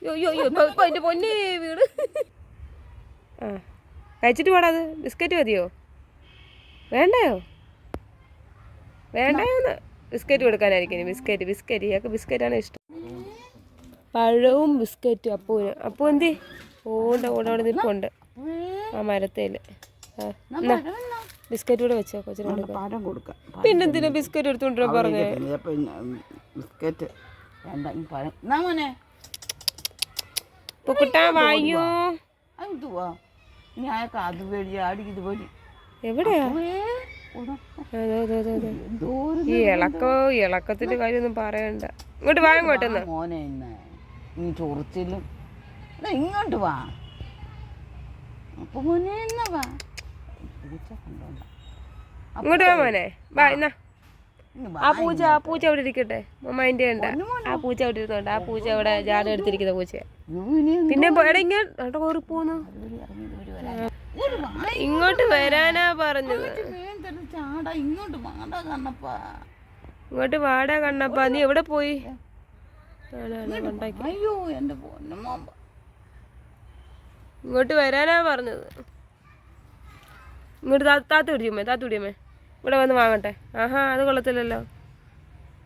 അയ്യോ യോ യോ ഇപ്പൊ ഇപ്പൊ എന്റെ പൊന്നേ വീട്. ആ കഴിച്ചിട്ട് പോടാ അത്. ബിസ്ക്കറ്റ് മതിയോ? വേണ്ടയോ? വേണ്ടയോന്ന് ബിസ്ക്കറ്റ് കൊടുക്കാനായിരിക്കും ബിസ്ക്കറ്റ് ബിസ്ക്കറ്റ്. ഇയാൾക്ക് ബിസ്ക്കറ്റാണ് ഇഷ്ടം. പഴവും ബിസ്ക്കറ്റും. അപ്പൂന് അപ്പൂ എന്തി? ഓണ്ട ഓടോടെ നിൽപ്പുണ്ട് ആ മരത്തേൽ ബിസ്ക്കറ്റ് കൂടെ വെച്ചോ കൊച്ചിന് കൊടുക്കാം. ബിസ്ക്കറ്റ് കൊടുക്കാം. പിന്നെന്തിനാ ബിസ്ക്കറ്റ് എടുത്തോണ്ടിരാ പറഞ്ഞേ? പിന്നെ ബിസ്ക്കറ്റ് വേണ്ട ഈ പഴം എന്നാ മോനെ പൊക്കുട്ടാ വായോ. എന്തുവാ? എവിടെയാ? ഈ ഇളക്കോ ഈ ഇളക്കത്തിന്റെ കാര്യമൊന്നും പറയണ്ട. ഇങ്ങോട്ട് വാ ഇങ്ങോട്ടൊന്ന് മോനെ നീ ചൊറിച്ചിലും. ഇങ്ങോട്ട് വാ. അപ്പൊ മോനെ എന്നാ വാ. ഇങ്ങോട്ട് വാ മോനെ. വാ എന്നാ. ആ പൂച്ച ആ പൂച്ച അവിടെ ഇരിക്കട്ടെ? മൈൻഡ് ഉണ്ട് ആ പൂച്ച അവിടെ ഇരുന്നോണ്ട് ആ പൂച്ച അവിടെ ജാട എടുത്തിരിക്കുന്ന പൂച്ച പിന്നെ പോ- എടാ ഇങ്ങോട്ട് കോറി പോന്നു. ഇങ്ങോട്ട് വരാനാ പറഞ്ഞത്. ഇങ്ങോട്ട് വാടാ കണ്ണപ്പ. നീ എവിടെ പോയി? ഇങ്ങോട്ട് വരാനാ പറഞ്ഞത്. ഇങ്ങോട്ട് താത്ത പിടിച്ചമ്മേ താത്ത പിടിയമ്മേ ഇവിടെ വന്ന് വാങ്ങട്ടെ. ആഹാ അത് കൊള്ളത്തില്ലല്ലോ.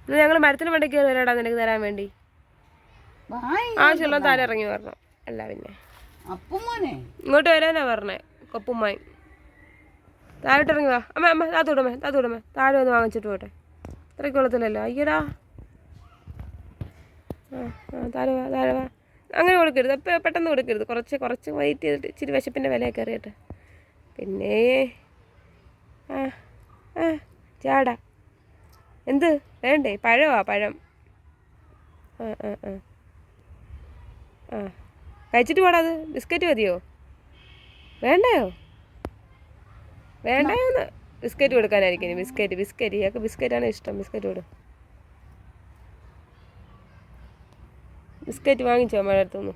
ഇത് ഞങ്ങൾ മരത്തിന് വേണ്ടി വരാടാ നിനക്ക് തരാൻ വേണ്ടി. ആ ആവശ്യമുള്ള താരം ഇറങ്ങി വരണം. അല്ല പിന്നെ. ഇങ്ങോട്ട് വരാനാ പറഞ്ഞേ കൊപ്പുമായി താഴോട്ട് ഇറങ്ങി വാ. അമ്മ അമ്മ താത്തു വിടമേ താത്തു വിടമേ താഴെ വന്ന് വാങ്ങിച്ചിട്ട് പോട്ടെ. ഇത്രയ്ക്ക് കൊള്ളത്തില്ലല്ലോ. അയ്യടാ. താഴെ വാ താഴെ വാ. അങ്ങനെ കൊടുക്കരുത്. അപ്പം പെട്ടെന്ന് കൊടുക്കരുത്. കുറച്ച് കുറച്ച് വെയിറ്റ് ചെയ്തിട്ട് ഇച്ചിരി വിശപ്പിന്റെ വിലയൊക്കെ അറിയട്ടെ പിന്നെ ആ. ആ ചാടാ. എന്ത്? വേണ്ടേ? പഴമാ പഴം. ആ ആ ആ. ആ. കഴിച്ചിട്ട് പോടാ അത്. ബിസ്ക്കറ്റ് മതിയോ? വേണ്ടയോ? വേണ്ടയോ എന്ന് ബിസ്ക്കറ്റ് കൊടുക്കാനായിരിക്കും ബിസ്ക്കറ്റ് ബിസ്ക്കറ്റ്. ഇയാൾക്ക് ബിസ്ക്കറ്റാണ് ഇഷ്ടം. ബിസ്ക്കറ്റ് കൊടു. ബിസ്ക്കറ്റ് വാങ്ങിച്ചോ അമ്മയുടെ അടുത്തുനിന്ന്?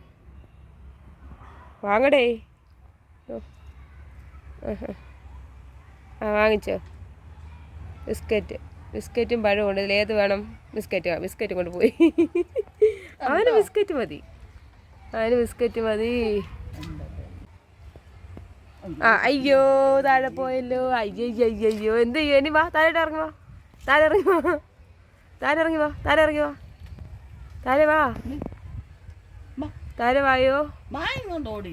വാങ്ങടേ. ആ. ആ വാങ്ങിച്ചോ? ബിസ്ക്കറ്റ്. ബിസ്ക്കറ്റും പഴമുണ്ട് ഇതിൽ ഏത് വേണം? ബിസ്ക്കറ്റ് ബിസ്ക്കറ്റ് കൊണ്ട് പോയി. അവന് ബിസ്ക്കറ്റ് മതി. അവന് ബിസ്ക്കറ്റ് മതി. ആ അയ്യോ താഴെ പോയല്ലോ. അയ്യോ അയ്യോ അയ്യോ എന്ത് ചെയ്യോ? ഇനി വാ താഴോട്ട് ഇറങ്ങി വാ. താഴെ ഇറങ്ങി വാ. താഴെ ഇറങ്ങി വാ. താഴെ ഇറങ്ങി വാ. താഴെ വാ. താഴെ വായോ?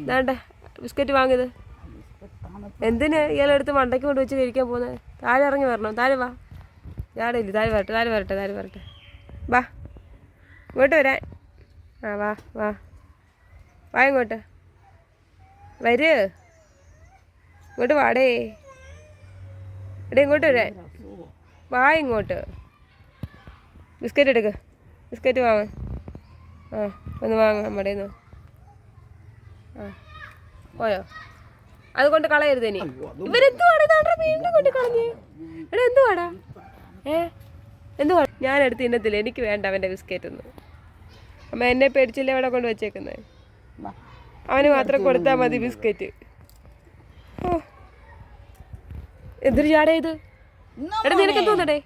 വേണ്ട. ബിസ്ക്കറ്റ് വാങ്ങിയത്. എന്തിന് ഇയാളെടുത്ത് മണ്ടയ്ക്ക് കൊണ്ട് വെച്ച് കഴിക്കാൻ പോകുന്നത് താഴെ ഇറങ്ങി വരണം. താഴെ വാ. ഞാടേ ഇല്ല? താഴെ വരട്ടെ താഴെ വരട്ടെ താഴെ വരട്ടെ. വാ. ഇങ്ങോട്ട് വരാൻ. ആ വാ വാ. വാ ഇങ്ങോട്ട്. വര്. ഇങ്ങോട്ട് വാടേ. എടേ ഇങ്ങോട്ട് വരാൻ. വാ ഇങ്ങോട്ട്. ബിസ്ക്കറ്റ് എടുക്ക്. ബിസ്ക്കറ്റ് വാങ്ങ. ആ ഒന്ന് വാങ്ങാം നമ്മുടെ ആ പോയോ? അത് കൊണ്ട് കളയരുത് ഇനി. ഇവരെന്തുവാടാ വീണ്ടും കൊണ്ട് കളഞ്ഞേ? എടാ എന്തുവാടാ? ഏ? എന്തുവാ? ഞാൻ എടുത്ത് ഇന്നത്തില്ല. എനിക്ക് വേണ്ട അവന്റെ ബിസ്ക്കറ്റ് ഒന്ന്. അമ്മ എന്നെ പേടിച്ചില്ല ഇവിടെ കൊണ്ട് വെച്ചേക്കുന്നത്. അവന് മാത്രം കൊടുത്താൽ മതി ബിസ്ക്കറ്റ് ഓ എന്തൊരു ചാടേ ഇത്? എടാ നിനക്ക് തോന്നടേ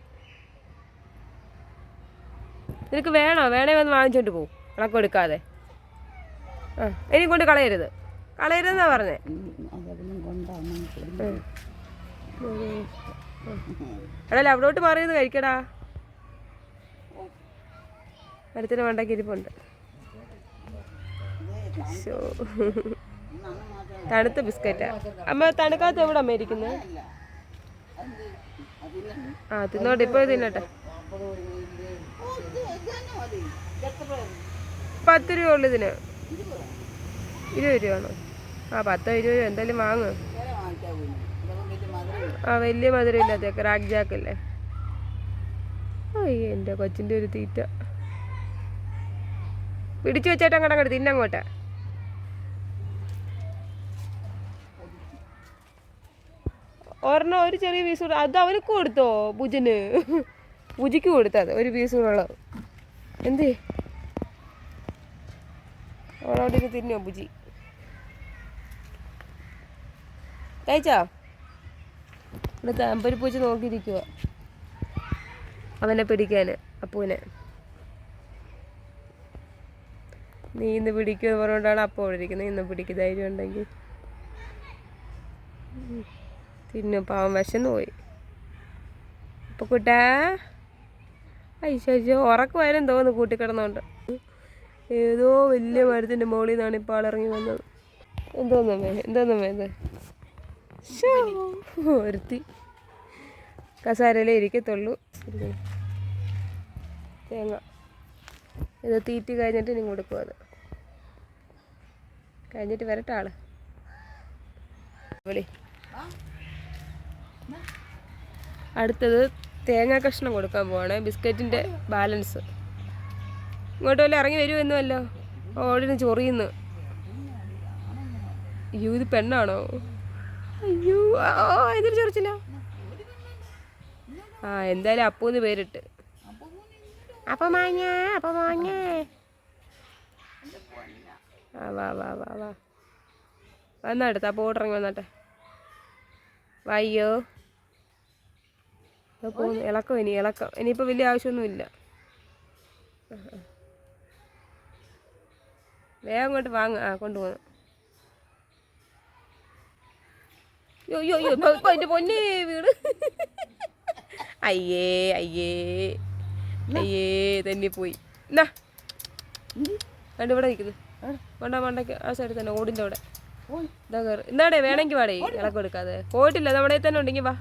നിനക്ക് വേണോ? വേണേ വന്ന് വാങ്ങിച്ചോണ്ട് പോകും കണക്ക് കൊടുക്കാതെ ആ ഇനി കൊണ്ട് കളയരുത്. കളയരുതെന്നാ പറഞ്ഞേ. അതൊന്നും കൊണ്ടാണ് എടാ അവിടോട്ട് മാറിയത് കഴിക്കടാ. മരത്തിന് മണ്ടയ്ക്ക് ഇരിപ്പുണ്ട്. തണുത്ത ബിസ്ക്കറ്റാ. അമ്മ തണുക്കാത്ത എവിടെ അമ്മ ഇരിക്കുന്നത് ആ തിന്നോട്ടെ ഇപ്പോൾ തിന്നട്ടെ. പത്ത് രൂപ ഉള്ളു ഇതിന്. ഇരുപത് രൂപയാണോ? ആ പത്തോ ഇരുപതോ രൂപ എന്തായാലും വാങ്ങ്. ആ വലിയ മധുരം ഇല്ലാത്ത ക്രാക്ക് ജാക്ക് അല്ലേ അയ്യോ എന്റെ കൊച്ചിന്റെ ഒരു തീറ്റ. പിടിച്ചു വെച്ചേട്ടാ അങ്ങോട്ട് അങ്ങോട്ട് തിന്നങ്ങോട്ട് ഒരെണ്ണം ഒരു ചെറിയ പീസ് കൂടെ അത് അവർക്ക് കൊടുത്തോ ഭുജന് ഭുജിക്ക് കൊടുത്തത് ഒരു പീസ് കൂടെ ഉള്ളത്. എന്തേ? അവളോട് ഇത് തിന്നോ ഭുജി കഴിച്ചോ? ഇവിടെ താമ്പരി പൂച്ച നോക്കിയിരിക്കുക അവനെ പിടിക്കാൻ അപ്പൂനെ. നീ ഇന്ന് പിടിക്കുമെന്ന് പറഞ്ഞുകൊണ്ടാണ് അപ്പോൾ ഇരിക്കുന്നത്. ഇന്ന് പിടിക്കുക ധൈര്യം ഉണ്ടെങ്കിൽ. തിന്നു പാവം വിശന്ന് പോയി. അപ്പൊ കുട്ടാ. അയ്യോ ഉറക്കമായാലും തോന്നുന്നു കൂട്ടിക്കിടന്നോണ്ട്. ഏതോ വലിയ മരത്തിന്റെ മുകളിൽ നിന്നാണ് ഇപ്പോൾ ആളിറങ്ങി വന്നത്. ഇത് ശ്ശോ, ഒരുത്തി. കസാരയിലേ ഇരിക്കത്തുള്ളൂ. തേങ്ങ. ഇത് തീറ്റി കഴിഞ്ഞിട്ട് ഇനി കൊടുക്കും അത് കഴിഞ്ഞിട്ട് വരട്ടെ ആൾ. വിളി അടുത്തത് തേങ്ങ കഷ്ണം കൊടുക്കാൻ പോവാണ്. ബിസ്ക്കറ്റിന്റെ ബാലൻസ്. ഇങ്ങോട്ട് വല്ല ഇറങ്ങി വരുമെന്നുമല്ലോ ഓടിന് ചൊറിയുന്നു. യൂത് പെണ്ണാണോ? അയ്യോ ഇതൊരു ചൊറിച്ചില്ല ആ എന്തായാലും അപ്പൂന്ന് പേരിട്ട്. അപ്പൊ മാങ്ങ അപ്പൊ മാങ്ങ ആ വാ വാ വാ വാ. വന്നടുത്ത് അപ്പോൾ ഇറങ്ങി വന്നട്ടെ. വയ്യോ. പോകുന്നു ഇളക്കം ഇനി ഇളക്കം. ഇനിയിപ്പോൾ വലിയ ആവശ്യമൊന്നുമില്ല. വേഗം കൊണ്ട് വാങ്ങ ആ കൊണ്ടുപോകുന്നു അയ്യോ അയ്യോ ഇപ്പൊ- എന്റെ പൊന്നെ വീട് അയ്യേ അയ്യേ അയ്യേ തന്നെ പോയി. എന്നാ? കണ്ട് ഇവിടെ നിൽക്കുന്നു വേണ്ട വേണ്ടക്ക് ആ സൈഡിൽ തന്നെ ഓടിന്റെ അവിടെ. ഇതാ കയറി എന്നാടേ വേണമെങ്കിൽ വാടേ ഇളക്കം എടുക്കാതെ. പോയിട്ടില്ല നമ്മുടെ തന്നെ ഉണ്ടെങ്കിൽ വാ.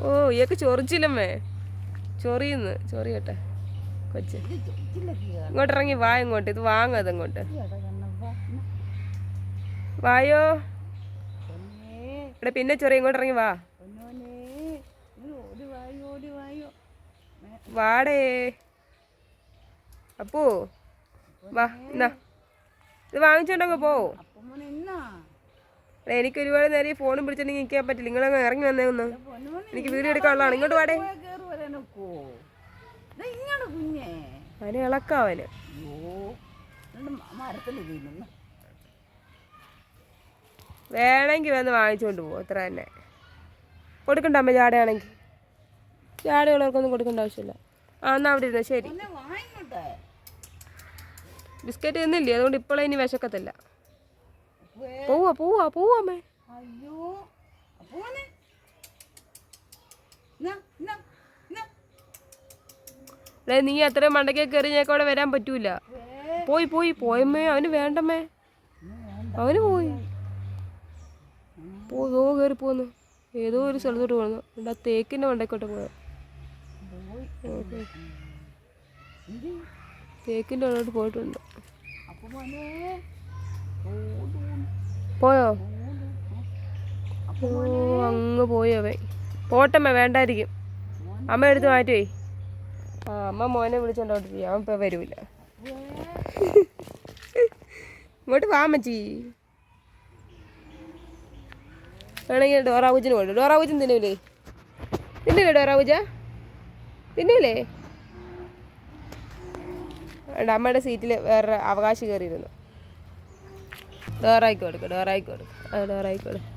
ഓ ഇയൊക്കെ ചൊറിച്ചില്ലമ്മേ. ചൊറിയുന്നു ചൊറിയട്ടെ. കൊച്ച്. ഇങ്ങോട്ട് ഇറങ്ങി വാ ഇങ്ങോട്ട് ഇത് വാങ്ങാതെ ഇങ്ങോട്ട്. വായോ. ഇവിടെ പിന്നെ ചെറിയ ഇങ്ങോട്ട് ഇറങ്ങി വാ. വാടേ. അപ്പോ വാ എന്നാ ഇത് വാങ്ങിച്ചോണ്ടങ്ങ് പോ. എനിക്ക് ഒരുപാട് നേരം ഈ ഫോണും പിടിച്ചിട്ടുണ്ടെങ്കിൽ നിൽക്കാൻ പറ്റില്ല. നിങ്ങളങ്ങ് ഇറങ്ങി വന്നേ ഒന്ന്. എനിക്ക് വീഡിയോ എടുക്കാനുള്ളതാണ്. ഇങ്ങോട്ട് വാടേ. അവന് ഇളക്കാവന് അയ്യോ, എന്നിട്ട് മ- മരത്തിൽ തിന്നുന്നു. വേണമെങ്കിൽ വന്ന് വാങ്ങിച്ചുകൊണ്ട് പോകും അത്ര തന്നെ. കൊടുക്കണ്ട അമ്മ ജാടയാണെങ്കിൽ. ജാടയുള്ളവർക്കൊന്നും കൊടുക്കേണ്ട ആവശ്യമില്ല. ആ എന്നാൽ അവിടെ ഇരുന്നു. ശരി. ബിസ്ക്കറ്റ് തിന്നില്ലേ? അതുകൊണ്ട് ഇപ്പോഴേ ഇനി വിശക്കത്തില്ല. പോവാ പോവാ പോവാ അമ്മേ. അയ്യോ. അല്ലേ നീ അത്രയും മണ്ടയ്ക്ക് കയറി ഞങ്ങൾക്ക് അവിടെ വരാൻ പറ്റൂല. പോയി പോയി പോയമ്മേ അവന് വേണ്ടമ്മേ. അവന് പോയി. പോതോ കയറി പോന്നു. ഏതോ ഒരു സ്ഥലത്തോട്ട് പോന്നു. എന്നിട്ട് ആ തേക്കിന്റെ മണ്ടയ്ക്കോട്ട് തേക്കിന്റെ പോയി. തേക്കിന്റെ അവിടോട്ട് പോയിട്ടുണ്ട്. പോയോ? ഓ അങ്ങ് പോയി അവൻ. പോട്ടമ്മ വേണ്ടായിരിക്കും. അമ്മ എടുത്ത് മാറ്റുവേ. ആ അമ്മ മോനെ വിളിച്ചോണ്ടോട്ട് അവൻ ഇപ്പം വരൂല. ഇങ്ങോട്ട് വാ മച്ചി വേണമെങ്കിൽ ഡോറാവൂജിന് കൊടുക്കും ഡോറാവൂജൻ തിന്നൂലേ തിന്നില്ലേ ഡോറാവൂജ തിന്നൂലേ വേണ്ട അമ്മയുടെ സീറ്റിൽ വേറെ അവകാശം കയറിയിരുന്നു. ഡോറായിക്ക് കൊടുക്കും ഡോറായിക്ക് കൊടുക്കും. ആ ഡോറായിക്ക് കൊടുക്കും.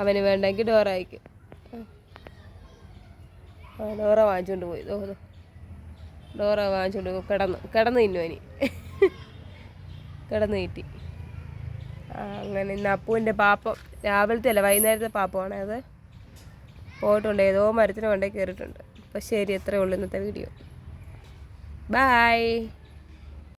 അവന് വേണ്ടെങ്കിൽ ഡോറായിക്ക്. ആ ഡോറ വാങ്ങിച്ചുകൊണ്ട് പോയി. ദോ. ഡോറ വാങ്ങിച്ചുകൊണ്ട് കിടന്നു കിടന്നു തിന്നു അനി കിടന്നു ആ, അങ്ങനെ ഇന്ന് അപ്പുവിന്റെ പാപ്പം രാവിലത്തെ അല്ല വൈകുന്നേരത്തെ പാപ്പമാണ് അത്. പോയിട്ടുണ്ട് ഏതോ മരത്തിന് കൊണ്ടേ കയറിയിട്ടുണ്ട്. അപ്പോൾ ശരി എത്രയേ ഉള്ളൂ ഇന്നത്തെ വീഡിയോ ബായ്